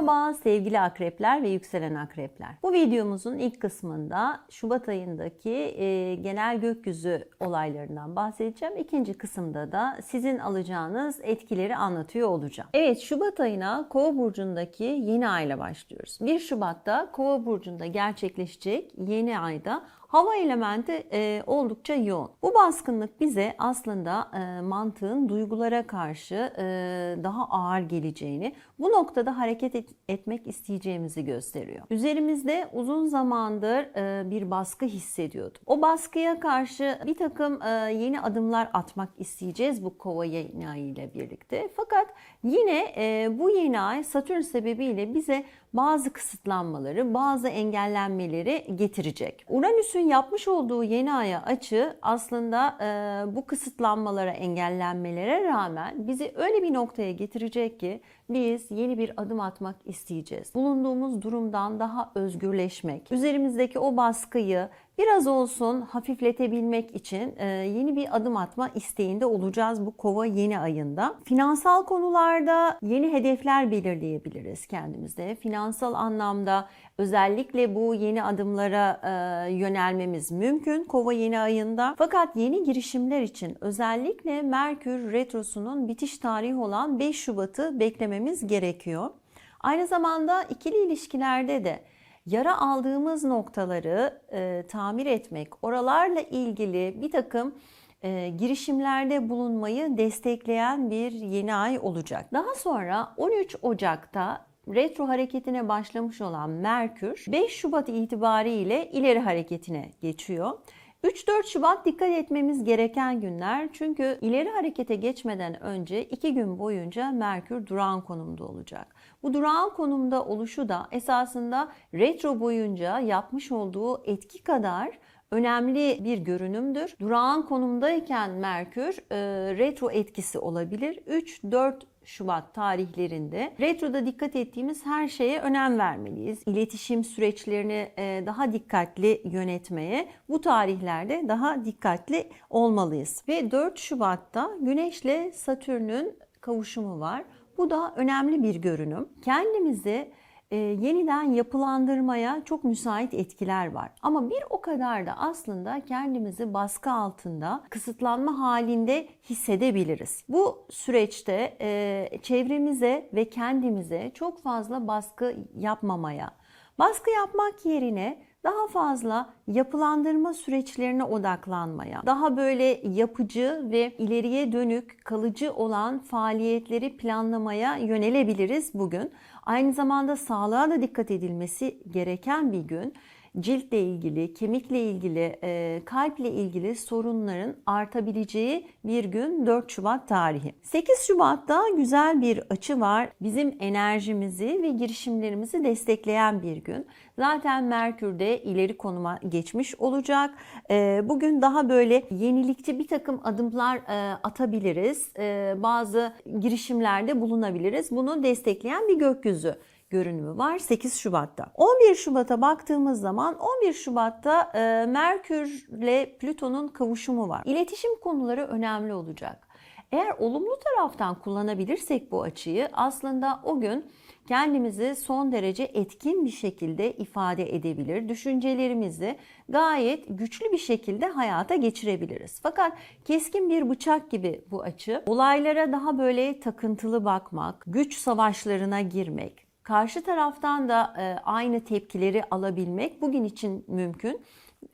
Merhaba sevgili akrepler ve yükselen akrepler. Bu videomuzun ilk kısmında Şubat ayındaki e, genel gökyüzü olaylarından bahsedeceğim. İkinci kısımda da sizin alacağınız etkileri anlatıyor olacağım. Evet Şubat ayına Kova burcundaki yeni ayla başlıyoruz. 1 Şubat'ta Kova burcunda gerçekleşecek yeni ayda Hava elementi e, oldukça yoğun. Bu baskınlık bize aslında e, mantığın duygulara karşı e, daha ağır geleceğini, bu noktada hareket et, etmek isteyeceğimizi gösteriyor. Üzerimizde uzun zamandır e, bir baskı hissediyordum. O baskıya karşı bir takım e, yeni adımlar atmak isteyeceğiz bu kova yeni ay ile birlikte. Fakat yine e, bu yeni ay Satürn sebebiyle bize bazı kısıtlanmaları, bazı engellenmeleri getirecek. Uranüs'ün yapmış olduğu yeni aya açı aslında e, bu kısıtlanmalara, engellenmelere rağmen bizi öyle bir noktaya getirecek ki biz yeni bir adım atmak isteyeceğiz. Bulunduğumuz durumdan daha özgürleşmek, üzerimizdeki o baskıyı biraz olsun hafifletebilmek için e, yeni bir adım atma isteğinde olacağız bu kova yeni ayında. Finansal konularda yeni hedefler belirleyebiliriz kendimize. Finansal anlamda özellikle bu yeni adımlara e, yönelmemiz mümkün kova yeni ayında. Fakat yeni girişimler için özellikle Merkür Retrosu'nun bitiş tarihi olan 5 Şubat'ı beklememiz gerekiyor. Aynı zamanda ikili ilişkilerde de yara aldığımız noktaları e, tamir etmek, oralarla ilgili bir takım e, girişimlerde bulunmayı destekleyen bir yeni ay olacak. Daha sonra 13 Ocak'ta retro hareketine başlamış olan Merkür 5 Şubat itibariyle ileri hareketine geçiyor. 3-4 Şubat dikkat etmemiz gereken günler çünkü ileri harekete geçmeden önce 2 gün boyunca Merkür durağan konumda olacak. Bu durağan konumda oluşu da esasında retro boyunca yapmış olduğu etki kadar önemli bir görünümdür. Durağan konumdayken Merkür e, retro etkisi olabilir. 3-4 Şubat tarihlerinde retroda dikkat ettiğimiz her şeye önem vermeliyiz. İletişim süreçlerini e, daha dikkatli yönetmeye bu tarihlerde daha dikkatli olmalıyız. Ve 4 Şubat'ta Güneşle Satürn'ün kavuşumu var. Bu da önemli bir görünüm. Kendimizi e, yeniden yapılandırmaya çok müsait etkiler var. Ama bir o kadar da aslında kendimizi baskı altında, kısıtlanma halinde hissedebiliriz. Bu süreçte e, çevremize ve kendimize çok fazla baskı yapmamaya, baskı yapmak yerine daha fazla yapılandırma süreçlerine odaklanmaya, daha böyle yapıcı ve ileriye dönük kalıcı olan faaliyetleri planlamaya yönelebiliriz bugün. Aynı zamanda sağlığa da dikkat edilmesi gereken bir gün ciltle ilgili, kemikle ilgili, e, kalple ilgili sorunların artabileceği bir gün 4 Şubat tarihi. 8 Şubat'ta güzel bir açı var. Bizim enerjimizi ve girişimlerimizi destekleyen bir gün. Zaten Merkür de ileri konuma geçmiş olacak. E, bugün daha böyle yenilikçi bir takım adımlar e, atabiliriz. Bazı girişimlerde bulunabiliriz. Bunu destekleyen bir gökyüzü görünümü var 8 Şubat'ta. 11 Şubat'a baktığımız zaman 11 Şubat'ta e, Merkür ile Plüton'un kavuşumu var. İletişim konuları önemli olacak. Eğer olumlu taraftan kullanabilirsek bu açıyı aslında o gün kendimizi son derece etkin bir şekilde ifade edebilir. Düşüncelerimizi gayet güçlü bir şekilde hayata geçirebiliriz. Fakat keskin bir bıçak gibi bu açı olaylara daha böyle takıntılı bakmak, güç savaşlarına girmek, karşı taraftan da e, aynı tepkileri alabilmek bugün için mümkün.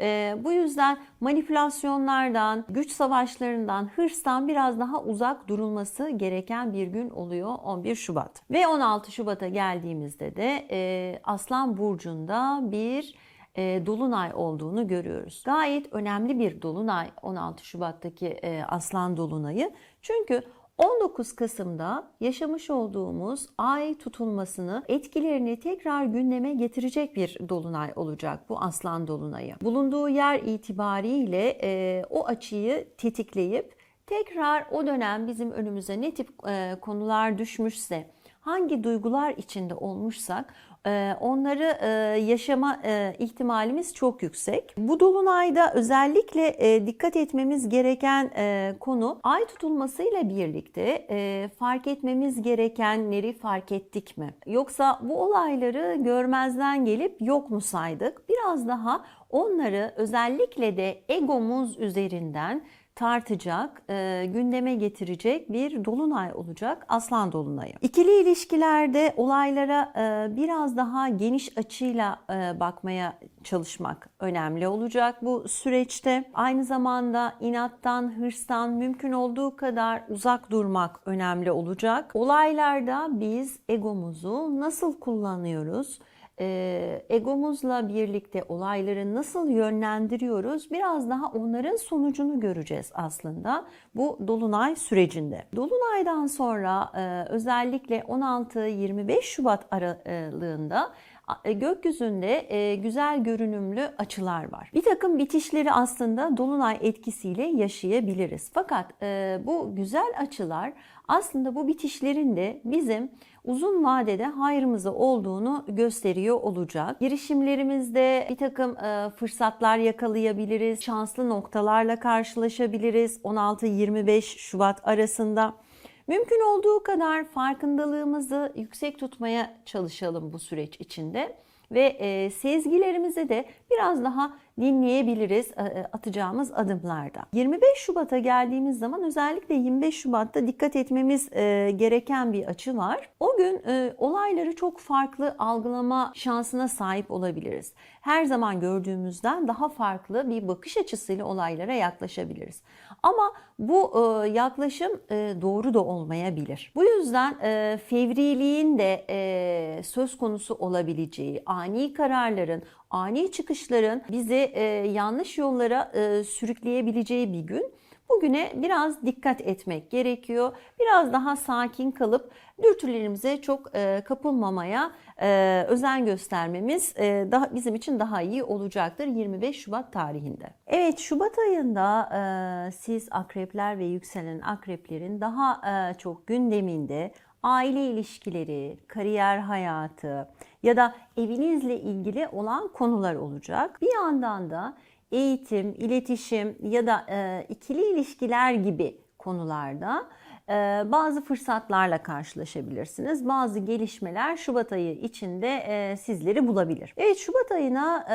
E, bu yüzden manipülasyonlardan, güç savaşlarından, hırstan biraz daha uzak durulması gereken bir gün oluyor 11 Şubat. Ve 16 Şubat'a geldiğimizde de e, Aslan Burcu'nda bir dolunay olduğunu görüyoruz. Gayet önemli bir dolunay 16 Şubat'taki Aslan dolunayı. Çünkü 19 Kasım'da yaşamış olduğumuz ay tutulmasını etkilerini tekrar gündeme getirecek bir dolunay olacak bu aslan dolunayı. Bulunduğu yer itibariyle e, o açıyı tetikleyip tekrar o dönem bizim önümüze ne tip e, konular düşmüşse hangi duygular içinde olmuşsak e, onları e, yaşama e, ihtimalimiz çok yüksek. Bu dolunayda özellikle dikkat etmemiz gereken konu ay tutulmasıyla birlikte fark etmemiz gerekenleri fark ettik mi? Yoksa bu olayları görmezden gelip yok mu saydık? Biraz daha onları özellikle de egomuz üzerinden tartacak, e, gündeme getirecek bir dolunay olacak Aslan Dolunayı. İkili ilişkilerde olaylara e, biraz daha geniş açıyla e, bakmaya çalışmak önemli olacak bu süreçte. Aynı zamanda inattan, hırstan mümkün olduğu kadar uzak durmak önemli olacak. Olaylarda biz egomuzu nasıl kullanıyoruz? Egomuzla birlikte olayları nasıl yönlendiriyoruz biraz daha onların sonucunu göreceğiz aslında bu dolunay sürecinde. Dolunaydan sonra özellikle 16-25 Şubat aralığında e, gökyüzünde güzel görünümlü açılar var. Bir takım bitişleri aslında dolunay etkisiyle yaşayabiliriz. Fakat bu güzel açılar aslında bu bitişlerin de bizim uzun vadede hayrımıza olduğunu gösteriyor olacak. Girişimlerimizde bir takım fırsatlar yakalayabiliriz. Şanslı noktalarla karşılaşabiliriz 16-25 Şubat arasında. Mümkün olduğu kadar farkındalığımızı yüksek tutmaya çalışalım bu süreç içinde ve e, sezgilerimizi de biraz daha dinleyebiliriz e, e, atacağımız adımlarda. 25 Şubat'a geldiğimiz zaman özellikle 25 Şubat'ta dikkat etmemiz e, gereken bir açı var. O gün olayları çok farklı algılama şansına sahip olabiliriz. Her zaman gördüğümüzden daha farklı bir bakış açısıyla olaylara yaklaşabiliriz. Ama bu yaklaşım doğru da olmayabilir. Bu yüzden fevriliğin de söz konusu olabileceği, ani kararların, ani çıkışların bizi e, yanlış yollara e, sürükleyebileceği bir gün. Bugüne biraz dikkat etmek gerekiyor. Biraz daha sakin kalıp dürtülerimize çok e, kapılmamaya özen göstermemiz daha bizim için daha iyi olacaktır 25 Şubat tarihinde. Evet Şubat ayında siz akrepler ve yükselen akreplerin daha çok gündeminde aile ilişkileri, kariyer hayatı ya da evinizle ilgili olan konular olacak. Bir yandan da eğitim, iletişim ya da e, ikili ilişkiler gibi konularda e, bazı fırsatlarla karşılaşabilirsiniz. Bazı gelişmeler Şubat ayı içinde e, sizleri bulabilir. Evet Şubat ayına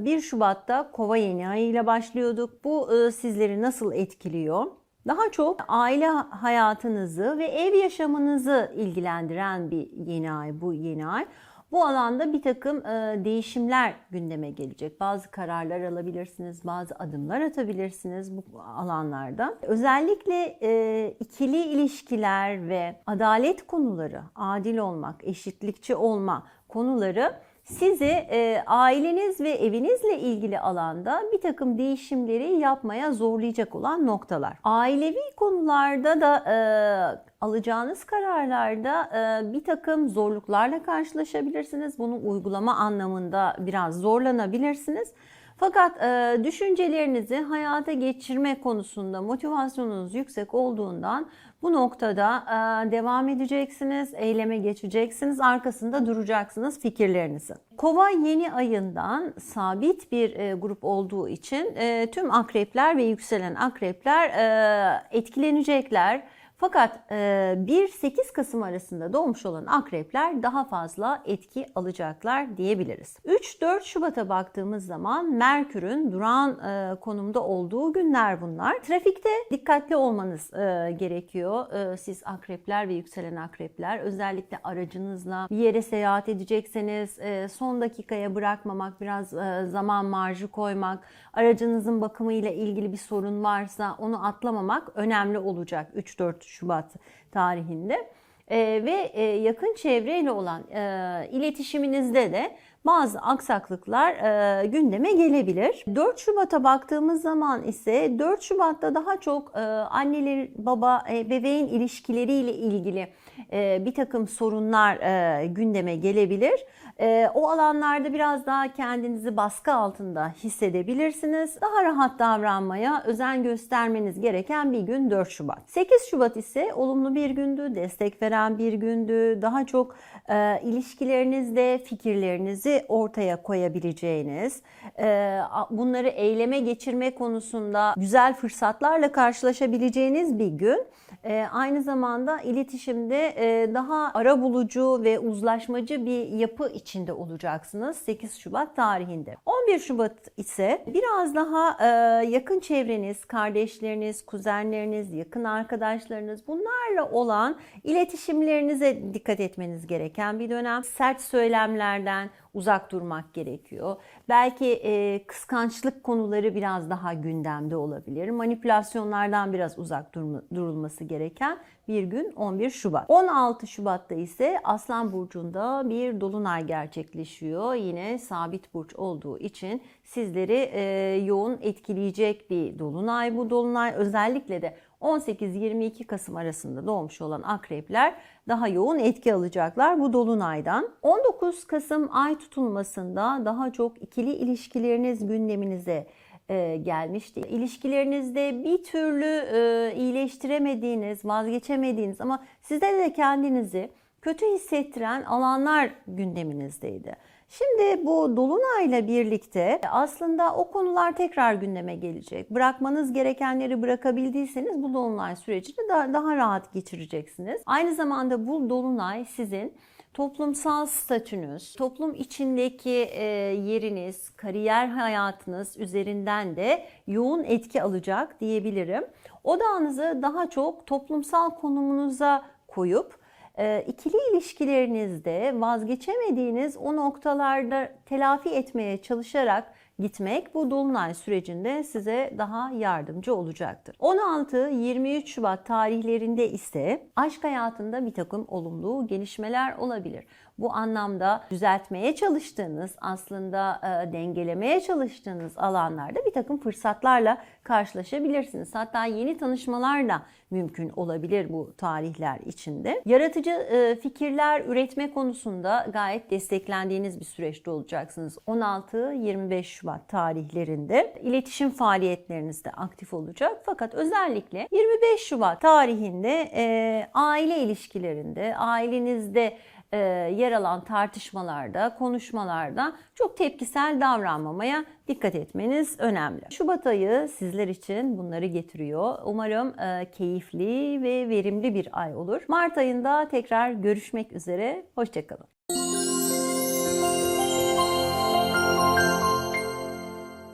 e, 1 Şubat'ta Kova yeni ayıyla başlıyorduk. Bu e, sizleri nasıl etkiliyor? Daha çok aile hayatınızı ve ev yaşamınızı ilgilendiren bir yeni ay bu yeni ay. Bu alanda bir takım e, değişimler gündeme gelecek. Bazı kararlar alabilirsiniz, bazı adımlar atabilirsiniz bu alanlarda. Özellikle e, ikili ilişkiler ve adalet konuları, adil olmak, eşitlikçi olma konuları sizi e, aileniz ve evinizle ilgili alanda bir takım değişimleri yapmaya zorlayacak olan noktalar. Ailevi konularda da e, alacağınız kararlarda e, bir takım zorluklarla karşılaşabilirsiniz. Bunu uygulama anlamında biraz zorlanabilirsiniz. Fakat e, düşüncelerinizi hayata geçirme konusunda motivasyonunuz yüksek olduğundan bu noktada e, devam edeceksiniz, eyleme geçeceksiniz, arkasında duracaksınız fikirlerinizi. Kova yeni ayından sabit bir e, grup olduğu için e, tüm akrepler ve yükselen akrepler e, etkilenecekler fakat 1-8 e, Kasım arasında doğmuş olan akrepler daha fazla etki alacaklar diyebiliriz. 3-4 Şubat'a baktığımız zaman Merkür'ün duran e, konumda olduğu günler bunlar. Trafikte dikkatli olmanız e, gerekiyor. Siz akrepler ve yükselen akrepler özellikle aracınızla bir yere seyahat edecekseniz son dakikaya bırakmamak, biraz zaman marjı koymak, aracınızın bakımıyla ilgili bir sorun varsa onu atlamamak önemli olacak 3-4 Şubat tarihinde. E, ve e, yakın çevreyle olan e, iletişiminizde de bazı aksaklıklar e, gündeme gelebilir. 4 Şubat'a baktığımız zaman ise 4 Şubat'ta daha çok e, anneler, baba, e, bebeğin ilişkileriyle ilgili e, bir takım sorunlar e, gündeme gelebilir. E, o alanlarda biraz daha kendinizi baskı altında hissedebilirsiniz. Daha rahat davranmaya özen göstermeniz gereken bir gün 4 Şubat. 8 Şubat ise olumlu bir gündü, destek veren bir gündü. Daha çok e, ilişkilerinizde fikirlerinizi ortaya koyabileceğiniz, e, bunları eyleme geçirme konusunda güzel fırsatlarla karşılaşabileceğiniz bir gün. E, aynı zamanda iletişimde e, daha arabulucu ve uzlaşmacı bir yapı içinde olacaksınız 8 Şubat tarihinde. 11 Şubat ise biraz daha e, yakın çevreniz, kardeşleriniz, kuzenleriniz, yakın arkadaşlarınız bunlarla olan iletişimlerinize dikkat etmeniz gereken bir dönem. Sert söylemlerden uzak durmak gerekiyor. Belki e, kıskançlık konuları biraz daha gündemde olabilir. Manipülasyonlardan biraz uzak durma, durulması gereken bir gün 11 Şubat. 16 Şubat'ta ise Aslan Burcu'nda bir dolunay gerçekleşiyor. Yine sabit burç olduğu için sizleri e, yoğun etkileyecek bir dolunay. Bu dolunay özellikle de 18-22 Kasım arasında doğmuş olan akrepler daha yoğun etki alacaklar bu dolunaydan. 19 Kasım ay tutulmasında daha çok ikili ilişkileriniz gündeminize e, gelmişti. İlişkilerinizde bir türlü e, iyileştiremediğiniz, vazgeçemediğiniz ama sizde de kendinizi kötü hissettiren alanlar gündeminizdeydi. Şimdi bu dolunayla birlikte aslında o konular tekrar gündeme gelecek. Bırakmanız gerekenleri bırakabildiyseniz bu dolunay sürecini daha, daha rahat geçireceksiniz. Aynı zamanda bu dolunay sizin toplumsal statünüz, toplum içindeki e, yeriniz, kariyer hayatınız üzerinden de yoğun etki alacak diyebilirim. Odağınızı daha çok toplumsal konumunuza koyup e, ikili ilişkilerinizde vazgeçemediğiniz o noktalarda telafi etmeye çalışarak gitmek bu dolunay sürecinde size daha yardımcı olacaktır. 16-23 Şubat tarihlerinde ise aşk hayatında bir takım olumlu gelişmeler olabilir. Bu anlamda düzeltmeye çalıştığınız, aslında e, dengelemeye çalıştığınız alanlarda bir takım fırsatlarla karşılaşabilirsiniz. Hatta yeni tanışmalar da mümkün olabilir bu tarihler içinde. Yaratıcı e, fikirler üretme konusunda gayet desteklendiğiniz bir süreçte olacaksınız. 16-25 Şubat tarihlerinde iletişim faaliyetleriniz de aktif olacak. Fakat özellikle 25 Şubat tarihinde e, aile ilişkilerinde, ailenizde e, yer alan tartışmalarda, konuşmalarda çok tepkisel davranmamaya dikkat etmeniz önemli. Şubat ayı sizler için bunları getiriyor. Umarım e, keyifli ve verimli bir ay olur. Mart ayında tekrar görüşmek üzere. Hoşçakalın.